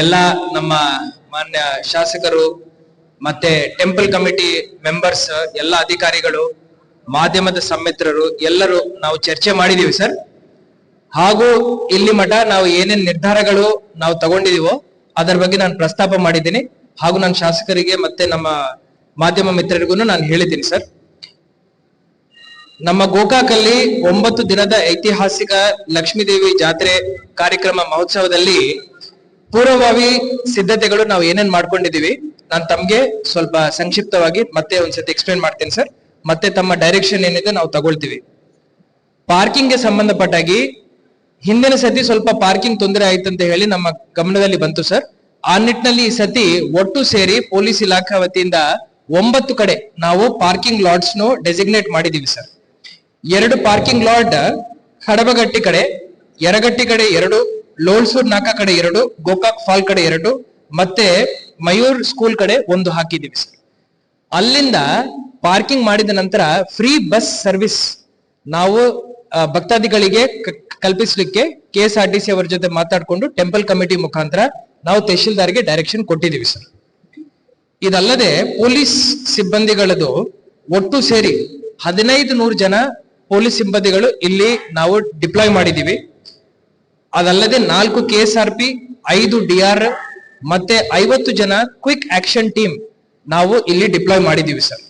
ಎಲ್ಲ ನಮ್ಮ ಮಾನ್ಯ ಶಾಸಕರು ಮತ್ತೆ ಟೆಂಪಲ್ ಕಮಿಟಿ ಮೆಂಬರ್ಸ್ ಎಲ್ಲ ಅಧಿಕಾರಿಗಳು, ಮಾಧ್ಯಮದ ಸಮ್ಮಿತ್ರರು, ಎಲ್ಲರೂ ನಾವು ಚರ್ಚೆ ಮಾಡಿದೀವಿ ಸರ್. ಹಾಗೂ ಇಲ್ಲಿ ಮಠ ನಾವು ಏನೇನ್ ನಿರ್ಧಾರಗಳು ನಾವು ತಗೊಂಡಿದೀವೋ ಅದರ ಬಗ್ಗೆ ನಾನು ಪ್ರಸ್ತಾಪ ಮಾಡಿದ್ದೀನಿ. ಹಾಗೂ ನನ್ನ ಶಾಸಕರಿಗೆ ಮತ್ತೆ ನಮ್ಮ ಮಾಧ್ಯಮ ಮಿತ್ರರಿಗೂ ನಾನು ಹೇಳಿದ್ದೀನಿ ಸರ್. ನಮ್ಮ ಗೋಕಾಕಲ್ಲಿ ಒಂಬತ್ತು ದಿನದ ಐತಿಹಾಸಿಕ ಲಕ್ಷ್ಮೀದೇವಿ ಜಾತ್ರೆ ಕಾರ್ಯಕ್ರಮ ಮಹೋತ್ಸವದಲ್ಲಿ ಪೂರ್ವಭಾವಿ ಸಿದ್ಧತೆಗಳು ನಾವು ಏನೇನ್ ಮಾಡ್ಕೊಂಡಿದೀವಿ ನಾನು ತಮ್ಗೆ ಸ್ವಲ್ಪ ಸಂಕ್ಷಿಪ್ತವಾಗಿ ಮತ್ತೆ ಒಂದ್ಸತಿ ಎಕ್ಸ್ಪ್ಲೇನ್ ಮಾಡ್ತೀನಿ ಸರ್. ಮತ್ತೆ ತಮ್ಮ ಡೈರೆಕ್ಷನ್ ಏನಿದೆ ನಾವು ತಗೊಳ್ತೀವಿ. ಪಾರ್ಕಿಂಗ್ಗೆ ಸಂಬಂಧಪಟ್ಟಾಗಿ ಹಿಂದಿನ ಸತಿ ಸ್ವಲ್ಪ ಪಾರ್ಕಿಂಗ್ ತೊಂದರೆ ಆಯ್ತು ಅಂತ ಹೇಳಿ ನಮ್ಮ ಗಮನದಲ್ಲಿ ಬಂತು ಸರ್. ಆ ನಿಟ್ಟಿನಲ್ಲಿ ಈ ಸತಿ ಒಟ್ಟು ಸೇರಿ ಪೊಲೀಸ್ ಇಲಾಖಾ ವತಿಯಿಂದ ಒಂಬತ್ತು ಕಡೆ ನಾವು ಪಾರ್ಕಿಂಗ್ ಲಾಟ್ಸ್ ಡೆಸಿಗ್ನೇಟ್ ಮಾಡಿದೀವಿ ಸರ್. ಎರಡು ಪಾರ್ಕಿಂಗ್ ಲಾಟ್ ಹಡಬಗಟ್ಟಿ ಕಡೆ ಯರಗಟ್ಟಿ ಕಡೆ ಎರಡು, ಲೋಳ್ಸೂರ್ ನಾಕ ಕಡೆ ಎರಡು, ಗೋಕಾಕ್ ಫಾಲ್ ಕಡೆ ಎರಡು, ಮತ್ತೆ ಮಯೂರ್ ಸ್ಕೂಲ್ ಕಡೆ ಒಂದು ಹಾಕಿದ್ದೀವಿ ಸರ್. ಅಲ್ಲಿಂದ ಪಾರ್ಕಿಂಗ್ ಮಾಡಿದ ನಂತರ ಫ್ರೀ ಬಸ್ ಸರ್ವಿಸ್ ನಾವು ಭಕ್ತಾದಿಗಳಿಗೆ ಕಲ್ಪಿಸಲಿಕ್ಕೆ ಕಲ್ಪಿಸ್ಲಿಕ್ಕೆ K S R T C ಅವರ ಜೊತೆ ಮಾತಾಡ್ಕೊಂಡು ಟೆಂಪಲ್ ಕಮಿಟಿ ಮುಖಾಂತರ ನಾವು ತಹಶೀಲ್ದಾರ್ಗೆ ಡೈರೆಕ್ಷನ್ ಕೊಟ್ಟಿದ್ದೀವಿ ಸರ್. ಇದಲ್ಲದೆ ಪೊಲೀಸ್ ಸಿಬ್ಬಂದಿಗಳದು ಒಟ್ಟು ಸೇರಿ ಹದಿನೈದು ನೂರು ಜನ ಪೊಲೀಸ್ ಸಿಬ್ಬಂದಿಗಳು ಇಲ್ಲಿ ನಾವು ಡಿಪ್ಲಾಯ್ ಮಾಡಿದೀವಿ ಅದಲ್ಲದೆ ನಾಲ್ಕು ಕೆ ಎಸ್ ಆರ್ ಪಿ ಐದು ಡಿ ಆರ್ ಮತ್ತೆ ಐವತ್ತು ಜನ ಕ್ವಿಕ್ ಆಕ್ಷನ್ ಟೀಮ್ ನಾವು ಇಲ್ಲಿ ಡಿಪ್ಲಾಯ್ ಮಾಡಿದೀವಿ ಸರ್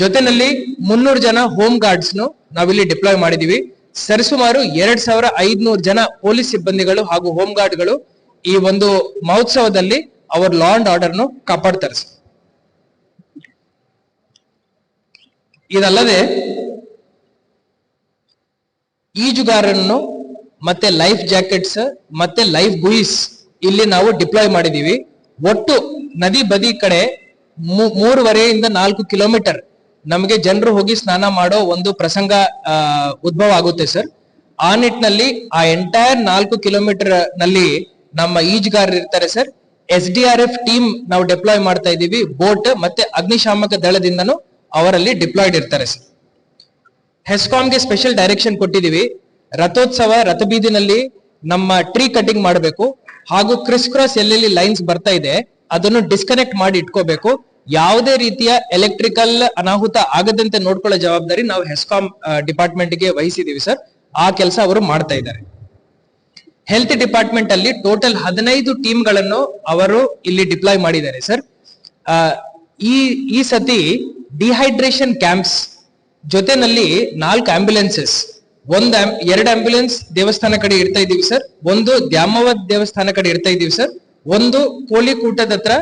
ಜೊತೆನಲ್ಲಿ ಮುನ್ನೂರು ಜನ ಹೋಮ್ ಗಾರ್ಡ್ಸ್ ನಾವಿಲ್ಲಿ ಡಿಪ್ಲಾಯ್ ಮಾಡಿದೀವಿ ಸರಿಸುಮಾರು ಎರಡ್ ಸಾವಿರ ಐದ್ನೂರು ಜನ ಪೊಲೀಸ್ ಸಿಬ್ಬಂದಿಗಳು ಹಾಗೂ ಹೋಮ್ ಗಾರ್ಡ್ಗಳು ಈ ಒಂದು ಮಹೋತ್ಸವದಲ್ಲಿ ಅವರ ಲಾ ಅಂಡ್ ಆರ್ಡರ್ ನು ಕಾಪಾಡ್ತಾರೆ ಇದಲ್ಲದೆ ಈಜುಗಾರರನ್ನು, ಮತ್ತೆ ಲೈಫ್ ಜಾಕೆಟ್ಸ್, ಮತ್ತೆ ಲೈಫ್ ಬುಯಿಸ್ ಇಲ್ಲಿ ನಾವು ಡಿಪ್ಲಾಯ್ ಮಾಡಿದೀವಿ ಒಟ್ಟು ನದಿ ಬದಿ ಕಡೆ ಮೂರುವರೆಯಿಂದ ನಾಲ್ಕು ಕಿಲೋಮೀಟರ್ ನಮಗೆ ಜನರು ಹೋಗಿ ಸ್ನಾನ ಮಾಡೋ ಒಂದು ಪ್ರಸಂಗ ಉದ್ಭವ ಆಗುತ್ತೆ ಸರ್. ಆ ನಿಟ್ಟಿನಲ್ಲಿ ಆ ಎಂಟೈರ್ ನಾಲ್ಕು ಕಿಲೋಮೀಟರ್ನಲ್ಲಿ ನಮ್ಮ ಈಜುಗಾರರು ಇರ್ತಾರೆ sir. S D R F team ನಾವು ಡಿಪ್ಲಾಯ್ ಮಾಡ್ತಾ ಇದೀವಿ ಬೋಟ್ ಮತ್ತೆ ಅಗ್ನಿಶಾಮಕ ದಳದಿಂದನೂ ಅವರಲ್ಲಿ ಡಿಪ್ಲಾಯ್ಡ್ ಇರ್ತಾರೆ ಸರ್. ಹೆಸ್ಕಾಂಗೆ ಸ್ಪೆಷಲ್ ಡೈರೆಕ್ಷನ್ ಕೊಟ್ಟಿದ್ದೀವಿ. ರಥೋತ್ಸವ ರಥಬೀದಿನಲ್ಲಿ ನಮ್ಮ ಟ್ರೀ ಕಟಿಂಗ್ ಮಾಡಬೇಕು. ಹಾಗೂ ಕ್ರಿಸ್ ಕ್ರಾಸ್ ಎಲ್ಲೆಲ್ಲಿ ಲೈನ್ಸ್ ಬರ್ತಾ ಇದೆ, ಅದನ್ನು ಡಿಸ್ಕನೆಕ್ಟ್ ಮಾಡಿ ಇಟ್ಕೋಬೇಕು. ಯಾವುದೇ ರೀತಿಯ ಎಲೆಕ್ಟ್ರಿಕಲ್ ಅನಾಹುತ ಆಗದಂತೆ ನೋಡ್ಕೊಳ್ಳೋ ಜವಾಬ್ದಾರಿ ನಾವು ಹೆಸ್ಕಾಂ ಡಿಪಾರ್ಟ್ಮೆಂಟ್ಗೆ ವಹಿಸಿದೀವಿ ಸರ್. ಆ ಕೆಲಸ ಅವರು ಮಾಡ್ತಾ ಇದ್ದಾರೆ. ಹೆಲ್ತ್ ಡಿಪಾರ್ಟ್ಮೆಂಟ್ ಅಲ್ಲಿ ಟೋಟಲ್ ಹದಿನೈದು ಟೀಮ್ಗಳನ್ನು ಅವರು ಇಲ್ಲಿ ಡಿಪ್ಲಾಯ್ ಮಾಡಿದ್ದಾರೆ ಸರ್. ಈ ಈ ಸತಿ ಡಿಹೈಡ್ರೇಷನ್ ಕ್ಯಾಂಪ್ಸ್ ಜೊತೆನಲ್ಲಿ ನಾಲ್ಕು ಆಂಬ್ಯುಲೆನ್ಸಸ್ ಒಂದ್ ಎರಡು ಆಂಬ್ಯುಲೆನ್ಸ್ ದೇವಸ್ಥಾನ ಕಡೆ ಇಡ್ತಾ ಇದೀವಿ ಸರ್, ಒಂದು ದ್ಯಾಮವ ದೇವಸ್ಥಾನ ಕಡೆ ಇಡ್ತಾ ಇದೀವಿ ಸರ್, ಒಂದು ಕೋಳಿಕೂಟದ ಹತ್ರ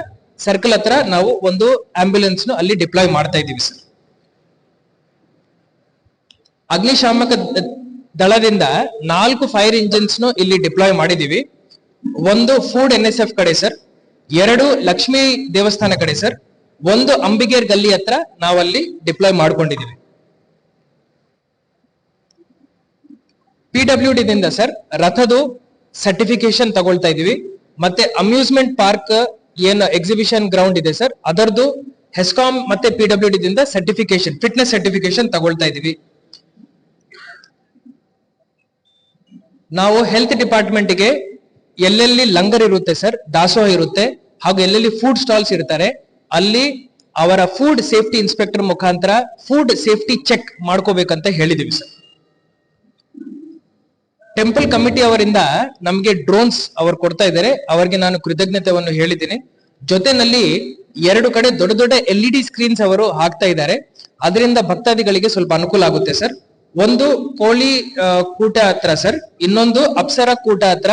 ಸರ್ಕಲ್ ಹತ್ರ ನಾವು ಒಂದು ಆಂಬ್ಯುಲೆನ್ಸ್ ಅಲ್ಲಿ ಡಿಪ್ಲಾಯ್ ಮಾಡ್ತಾ ಇದೀವಿ ಸರ್. ಅಗ್ನಿಶಾಮಕ ದಳದಿಂದ ನಾಲ್ಕು ಫೈರ್ ಇಂಜಿನ್ಸ್ ಇಲ್ಲಿ ಡಿಪ್ಲಾಯ್ ಮಾಡಿದೀವಿ ಒಂದು ಫುಡ್ ಎನ್ ಎಸ್ ಎಫ್ ಕಡೆ ಸರ್, ಎರಡು ಲಕ್ಷ್ಮಿ ದೇವಸ್ಥಾನ ಕಡೆ ಸರ್, ಒಂದು ಅಂಬಿಗೇರ್ ಗಲ್ಲಿ ಹತ್ರ ನಾವಲ್ಲಿ ಡಿಪ್ಲಾಯ್ ಮಾಡ್ಕೊಂಡಿದೀವಿ ಪಿ ಡಬ್ಲ್ಯೂ ದಿಂದ ಸರ್ ರಥದು ಸರ್ಟಿಫಿಕೇಶನ್ ತಗೊಳ್ತಾ ಇದೀವಿ ಮತ್ತೆ ಅಮ್ಯೂಸ್ಮೆಂಟ್ ಪಾರ್ಕ್ ಏನು ಎಕ್ಸಿಬಿಷನ್ ಗ್ರೌಂಡ್ ಇದೆ ಸರ್, ಅದರದು ಹೆಸ್ಕಾಂ ಮತ್ತೆ ಪಿ ಡಬ್ಲ್ಯೂ ದಿಂದ ಸರ್ಟಿಫಿಕೇಶನ್ ಫಿಟ್ನೆಸ್ ಸರ್ಟಿಫಿಕೇಶನ್ ತಗೊಳ್ತಾ ಇದೀವಿ ನಾವು ಹೆಲ್ತ್ ಡಿಪಾರ್ಟ್ಮೆಂಟ್ಗೆ ಎಲ್ಲೆಲ್ಲಿ ಲಂಗರ್ ಇರುತ್ತೆ ಸರ್, ದಾಸೋಹ ಇರುತ್ತೆ, ಹಾಗೂ ಎಲ್ಲೆಲ್ಲಿ ಫುಡ್ ಸ್ಟಾಲ್ಸ್ ಇರ್ತಾರೆ, ಅಲ್ಲಿ ಅವರ ಫುಡ್ ಸೇಫ್ಟಿ ಇನ್ಸ್ಪೆಕ್ಟರ್ ಮುಖಾಂತರ ಫುಡ್ ಸೇಫ್ಟಿ ಚೆಕ್ ಮಾಡ್ಕೋಬೇಕಂತ ಹೇಳಿದೀವಿ ಸರ್. ಟೆಂಪಲ್ ಕಮಿಟಿ ಅವರಿಂದ ನಮಗೆ ಡ್ರೋನ್ಸ್ ಅವರು ಕೊಡ್ತಾ ಇದ್ದಾರೆ. ಅವರಿಗೆ ನಾನು ಕೃತಜ್ಞತೆಯನ್ನು ಹೇಳಿದ್ದೀನಿ. ಜೊತೆನಲ್ಲಿ ಎರಡು ಕಡೆ ದೊಡ್ಡ ದೊಡ್ಡ ಎಲ್ ಇ ಡಿ ಸ್ಕ್ರೀನ್ಸ್ ಅವರು ಹಾಕ್ತಾ ಇದ್ದಾರೆ. ಅದರಿಂದ ಭಕ್ತಾದಿಗಳಿಗೆ ಸ್ವಲ್ಪ ಅನುಕೂಲ ಆಗುತ್ತೆ ಸರ್. ಒಂದು ಕೋಳಿ ಕೂಟ ಹತ್ರ ಸರ್. ಇನ್ನೊಂದು ಅಪ್ಸರ ಕೂಟ ಹತ್ರ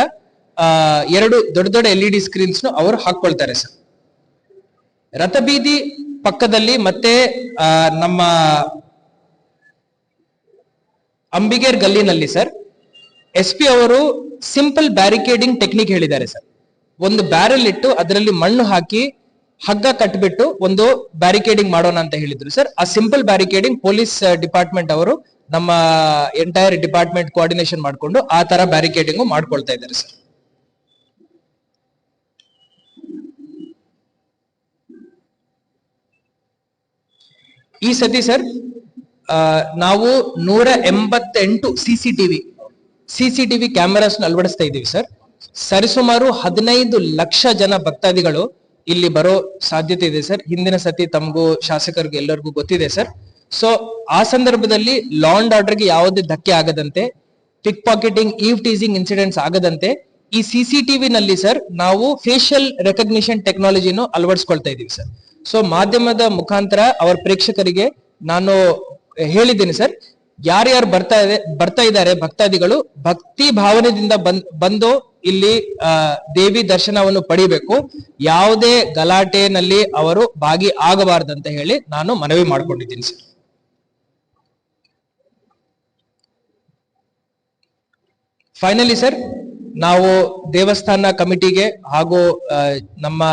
ಎರಡು ದೊಡ್ಡ ದೊಡ್ಡ ಎಲ್ ಇ ಡಿ ಸ್ಕ್ರೀನ್ಸ್ ಅವರು ಹಾಕೊಳ್ತಾರೆ ಸರ್. ರಥಬೀದಿ ಪಕ್ಕದಲ್ಲಿ ಮತ್ತೆ ನಮ್ಮ ಅಂಬಿಗೇರ್ ಗಲ್ಲಿನಲ್ಲಿ ಸರ್. ಎಸ್ ಪಿ ಅವರು ಸಿಂಪಲ್ ಬ್ಯಾರಿಕೇಡಿಂಗ್ ಟೆಕ್ನಿಕ್ ಹೇಳಿದ್ದಾರೆ ಸರ್. ಒಂದು ಬ್ಯಾರೆಲ್ ಇಟ್ಟು ಅದರಲ್ಲಿ ಮಣ್ಣು ಹಾಕಿ ಹಗ್ಗ ಕಟ್ಬಿಟ್ಟು ಒಂದು ಬ್ಯಾರಿಕೇಡಿಂಗ್ ಮಾಡೋಣ ಅಂತ ಹೇಳಿದ್ರು ಸರ್. ಆ ಸಿಂಪಲ್ ಬ್ಯಾರಿಕೇಡಿಂಗ್ ಪೊಲೀಸ್ ಡಿಪಾರ್ಟ್ಮೆಂಟ್ ಅವರು ನಮ್ಮ ಎಂಟೈರ್ ಡಿಪಾರ್ಟ್ಮೆಂಟ್ ಕೋಆರ್ಡಿನೇಷನ್ ಮಾಡಿಕೊಂಡು ಆ ತರ ಬ್ಯಾರಿಕೇಡಿಂಗ್ ಮಾಡ್ಕೊಳ್ತಾ ಇದ್ದಾರೆ ಸರ್. ಈ ಸತಿ ಸರ್ ನಾವು ನೂರ ಎಂಬತ್ತೆಂಟು C TV C C cameras ಅಳವಡಿಸ್ತಾ ಇದ್ದೀವಿ ಸರ್. ಸರಿಸುಮಾರು ಹದಿನೈದು ಲಕ್ಷ ಜನ ಭಕ್ತಾದಿಗಳು ಇಲ್ಲಿ ಬರೋ ಸಾಧ್ಯತೆ ಇದೆ ಸರ್. ಹಿಂದಿನ ಸತಿ ತಮಗೂ ಶಾಸಕರಿಗೂ ಎಲ್ಲರಿಗೂ ಗೊತ್ತಿದೆ ಸರ್. ಸೊ ಆ ಸಂದರ್ಭದಲ್ಲಿ ಲಾ ಅಂಡ್ ಆರ್ಡರ್ಗೆ ಯಾವುದೇ ಧಕ್ಕೆ ಆಗದಂತೆ pick pocketing eve teasing incidents ಆಗದಂತೆ, ಈ ಸಿಸಿಟಿವಿ ನಲ್ಲಿ ಸರ್, ನಾವು ಫೇಶಿಯಲ್ ರೆಕಗ್ನಿಷನ್ ಟೆಕ್ನಾಲಜಿನು ಅಳವಡಿಸ್ಕೊಳ್ತಾ ಇದ್ದೀವಿ ಸರ್. ಸೊ ಮಾಧ್ಯಮದ ಮುಖಾಂತರ ಅವರ ಪ್ರೇಕ್ಷಕರಿಗೆ ನಾನು ಹೇಳಿದ್ದೀನಿ ಸರ್ ಯಾರ್ಯಾರು ಬರ್ತಾ ಇದೆ, ಬರ್ತಾ ಇದ್ದಾರೆ ಭಕ್ತಾದಿಗಳು, ಭಕ್ತಿ ಭಾವನೆದಿಂದ ಬಂದ್ ಇಲ್ಲಿ ದೇವಿ ದರ್ಶನವನ್ನು ಪಡಿಬೇಕು. ಯಾವುದೇ ಗಲಾಟೆನಲ್ಲಿ ಅವರು ಭಾಗಿ ಆಗಬಾರ್ದಂತ ಹೇಳಿ ನಾನು ಮನವಿ ಮಾಡ್ಕೊಂಡಿದ್ದೀನಿ, ಸರ್. ಫೈನಲಿ ಸರ್ ನಾವು ದೇವಸ್ಥಾನ ಕಮಿಟಿಗೆ ಹಾಗೂ ನಮ್ಮ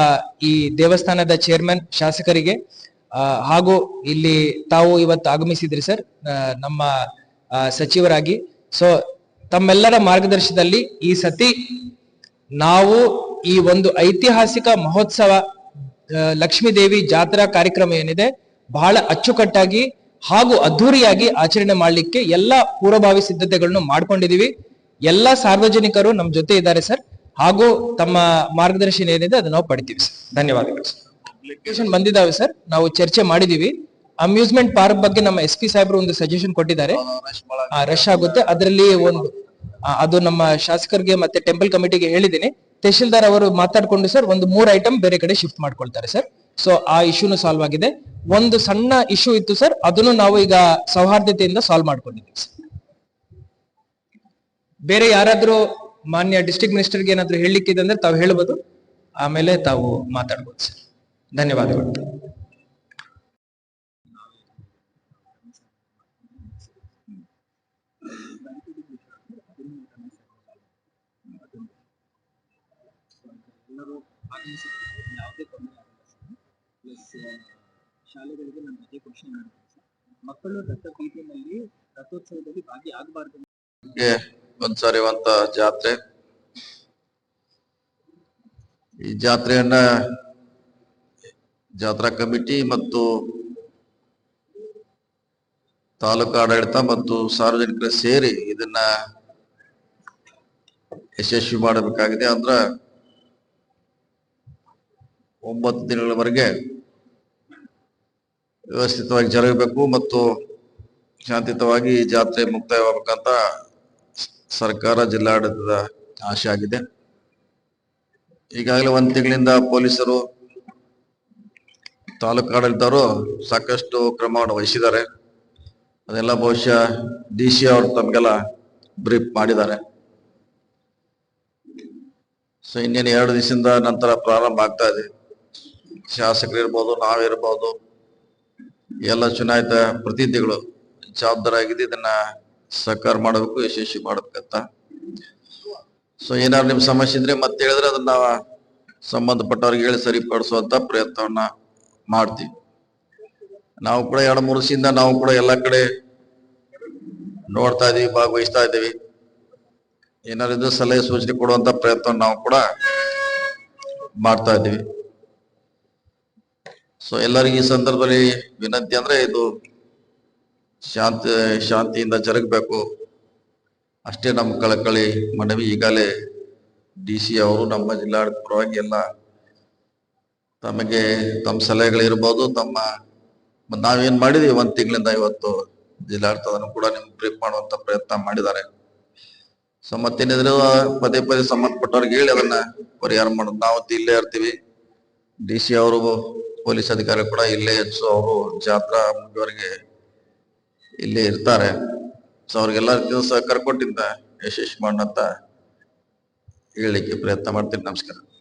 ಈ ದೇವಸ್ಥಾನದ ಚೇರ್ಮನ್ ಶಾಸಕರಿಗೆ ಹಾಗೂ ಇಲ್ಲಿ ತಾವು ಇವತ್ತು ಆಗಮಿಸಿದ್ರಿ ಸರ್ ನಮ್ಮ ಸಚಿವರಾಗಿ. ಸೊ ತಮ್ಮೆಲ್ಲರ ಮಾರ್ಗದರ್ಶನದಲ್ಲಿ ಈ ಸತಿ ನಾವು ಈ ಒಂದು ಐತಿಹಾಸಿಕ ಮಹೋತ್ಸವ ಲಕ್ಷ್ಮೀದೇವಿ ಲಕ್ಷ್ಮೀ ದೇವಿ ಜಾತ್ರಾ ಕಾರ್ಯಕ್ರಮ ಏನಿದೆ, ಬಹಳ ಅಚ್ಚುಕಟ್ಟಾಗಿ ಹಾಗೂ ಅದ್ಧೂರಿಯಾಗಿ ಆಚರಣೆ ಮಾಡಲಿಕ್ಕೆ ಎಲ್ಲ ಪೂರ್ವಭಾವಿ ಸಿದ್ಧತೆಗಳನ್ನು ಮಾಡ್ಕೊಂಡಿದೀವಿ. ಎಲ್ಲ ಸಾರ್ವಜನಿಕರು ನಮ್ಮ ಜೊತೆ ಇದ್ದಾರೆ ಸರ್, ಹಾಗೂ ತಮ್ಮ ಮಾರ್ಗದರ್ಶನ ಏನಿದೆ ಅದನ್ನು ನಾವು ಪಡಿತೀವಿ ಸರ್. ಧನ್ಯವಾದಗಳು ಅಪ್ಲಿಕೇಶನ್ ಬಂದಿದ್ದಾವೆ ಸರ್ ನಾವು ಚರ್ಚೆ ಮಾಡಿದೀವಿ. ಅಮ್ಯೂಸ್ಮೆಂಟ್ ಪಾರ್ಕ್ ಬಗ್ಗೆ ನಮ್ಮ ಎಸ್ ಪಿ ಸಾಹೇಬ್ರು ಒಂದು ಸಜೆಷನ್ ಕೊಟ್ಟಿದ್ದಾರೆ. ರಶ್ ಆಗುತ್ತೆ. ಅದರಲ್ಲಿ ಒಂದು ಅದು ನಮ್ಮ ಶಾಸಕರಿಗೆ ಮತ್ತೆ ಟೆಂಪಲ್ ಕಮಿಟಿಗೆ ಹೇಳಿದ್ದೀನಿ. ತಹಶೀಲ್ದಾರ್ ಅವರು ಮಾತಾಡ್ಕೊಂಡು ಸರ್ ಒಂದು ಮೂರ್ ಐಟಮ್ ಬೇರೆ ಕಡೆ ಶಿಫ್ಟ್ ಮಾಡ್ಕೊಳ್ತಾರೆ ಸರ್ ಸೊ ಆ ಇಶ್ಯೂನು ಸಾಲ್ವ್ ಆಗಿದೆ. ಒಂದು ಸಣ್ಣ ಇಶ್ಯೂ ಇತ್ತು ಸರ್ ಅದನ್ನು ನಾವು ಈಗ ಸೌಹಾರ್ದತೆಯಿಂದ ಸಾಲ್ವ್ ಮಾಡ್ಕೊಂಡಿದ್ದೀವಿ ಸರ್ ಬೇರೆ ಯಾರಾದ್ರೂ ಮಾನ್ಯ ಡಿಸ್ಟ್ರಿಕ್ಟ್ ಮಿನಿಸ್ಟರ್ಗೆ ಏನಾದ್ರು ಹೇಳಲಿಕ್ಕಿದೆ ಅಂದ್ರೆ ತಾವು ಹೇಳ್ಬೋದು. ಆಮೇಲೆ ತಾವು ಮಾತಾಡ್ಬೋದು ಸರ್ ಧನ್ಯವಾದಗಳು. ಎಲ್ಲರೂ ಆಗಮಿಸಿದ್ದಾರೆ ಯಾವುದೇ ತೊಂದರೆ ಆಗಿಲ್ಲ ಪ್ಲಸ್ ಶಾಲೆಗಳಿಗೆ ನಾನು ರಜೆ ಘೋಷಣೆ ಮಾಡಿದ್ದೀನಿ ಸರ್. ಮಕ್ಕಳು ದತ್ತ ಬೀದಿನಲ್ಲಿ ರಥೋತ್ಸವದಲ್ಲಿ ಭಾಗಿಯಾಗಬಾರ್ದು ಗೆ ಒಂದ್ಸರಿವಂತ ಜಾತ್ರೆ. ಈ ಜಾತ್ರೆಯನ್ನ ಜಾತ್ರಾ ಕಮಿಟಿ ಮತ್ತು ತಾಲೂಕು ಆಡಳಿತ ಮತ್ತು ಸಾರ್ವಜನಿಕರು ಸೇರಿ ಇದನ್ನ ಯಶಸ್ವಿ ಮಾಡಬೇಕಾಗಿದೆ. ಅಂದ್ರ ಒಂಬತ್ತು ದಿನಗಳವರೆಗೆ ವ್ಯವಸ್ಥಿತವಾಗಿ ಜರುಗಬೇಕು ಮತ್ತು ಶಾಂತಿಯುತವಾಗಿ ಜಾತ್ರೆ ಮುಕ್ತಾಯವಾಗಬೇಕಂತ ಸರ್ಕಾರ ಜಿಲ್ಲಾಡಳಿತದ ಆಶೆ ಆಗಿದೆ. ಈಗಾಗಲೇ ಒಂದು ತಿಂಗಳಿಂದ ಪೊಲೀಸರು ತಾಲೂಕು ಆಡಳಿತವರು ಸಾಕಷ್ಟು ಕ್ರಮವನ್ನು ವಹಿಸಿದ್ದಾರೆ. ಅದೆಲ್ಲ ಬಹುಶಃ ಡಿ ಸಿ ಅವರು ತಮಗೆಲ್ಲ ಬ್ರೀಫ್ ಮಾಡಿದ್ದಾರೆ. ಸೊ ಇನ್ನೇನು ಎರಡು ದಿವಸದಿಂದ ನಂತರ ಪ್ರಾರಂಭ ಆಗ್ತಾ ಇದೆ. ಶಾಸಕರು ಇರ್ಬೋದು ನಾವಿರ್ಬೋದು ಎಲ್ಲ ಚುನಾಯಿತ ಪ್ರತಿನಿಧಿಗಳು ಜವಾಬ್ದಾರಿಯಾಗಿದೆ ಇದನ್ನ ಸಹಕಾರ ಮಾಡಬೇಕು, ಯಶಸ್ವಿ ಮಾಡಬೇಕಂತ ಸೊ ಏನಾದ್ರು ನಿಮ್ ಸಮಸ್ಯೆ ಇದ್ರೆ ಮತ್ತೆ ಹೇಳಿದ್ರೆ ಅದನ್ನ ಸಂಬಂಧಪಟ್ಟವ್ರಿಗೆ ಹೇಳಿ ಸರಿಪಡಿಸುವಂತ ಪ್ರಯತ್ನವನ್ನ ಮಾಡ್ತೀವಿ. ನಾವು ಕೂಡ ಎರಡು ಮೂರು ವರ್ಷದಿಂದ ನಾವು ಕೂಡ ಎಲ್ಲ ಕಡೆ ನೋಡ್ತಾ ಇದೀವಿ, ಭಾಗವಹಿಸ್ತಾ ಇದ್ದೀವಿ ಏನಾದ್ರು ಸಲಹೆ ಸೂಚನೆ ಕೊಡುವಂತ ಪ್ರಯತ್ನ ನಾವು ಕೂಡ ಮಾಡ್ತಾ ಇದ್ದೀವಿ ಸೊ ಎಲ್ಲರಿಗೂ ಈ ಸಂದರ್ಭದಲ್ಲಿ ವಿನಂತಿ ಅಂದ್ರೆ ಇದು ಶಾಂತಿ, ಶಾಂತಿಯಿಂದ ಜರುಗಬೇಕು. ಅಷ್ಟೇ ನಮ್ಮ ಕಳಕಳಿ ಮನವಿ ಈಗಾಗಲೇ ಡಿ ಸಿ ಅವರು ನಮ್ಮ ಜಿಲ್ಲಾಡಳಿತ ಪರವಾಗಿ ಎಲ್ಲ ತಮಗೆ ತಮ್ಮ ಸಲಹೆಗಳಿರ್ಬೋದು ತಮ್ಮ ನಾವು ನಾವೇನ್ ಮಾಡಿದೀವಿ ಒಂದ್ ತಿಂಗಳಿಂದ ಇವತ್ತು ಜಿಲ್ಲಾಡಳಿತದನ್ನು ಕೂಡ ನಿಮ್ಗೆ ಬ್ರೀಫ್ ಮಾಡುವಂತ ಪ್ರಯತ್ನ ಮಾಡಿದ್ದಾರೆ. ಸೊ ಮತ್ತೇನಿದ್ರು, ಪದೇ ಪದೇ ಸಂಬಂಧಪಟ್ಟವ್ರಿಗೆ ಹೇಳಿ ಅದನ್ನ ಪರಿಹಾರ ಮಾಡೋದು. ನಾವು ಇಲ್ಲೇ ಇರ್ತೀವಿ. ಡಿ ಸಿ ಅವರು, ಪೊಲೀಸ್ ಅಧಿಕಾರಿ ಕೂಡ ಇಲ್ಲೇ ಹೆಚ್ಚು ಅವರು ಜಾತ್ರಾ ಮುಗಿಯವರೆಗೆ ಇಲ್ಲೇ ಇರ್ತಾರೆ. ಸೊ ಅವ್ರಿಗೆಲ್ಲ ಸಹಕಾರ ಕೊಟ್ಟಿದ್ದ ಯಶಸ್ವಿ ಮಾಡೋಣ ಅಂತ ಹೇಳಲಿಕ್ಕೆ ಪ್ರಯತ್ನ ಮಾಡ್ತೀನಿ. ನಮಸ್ಕಾರ.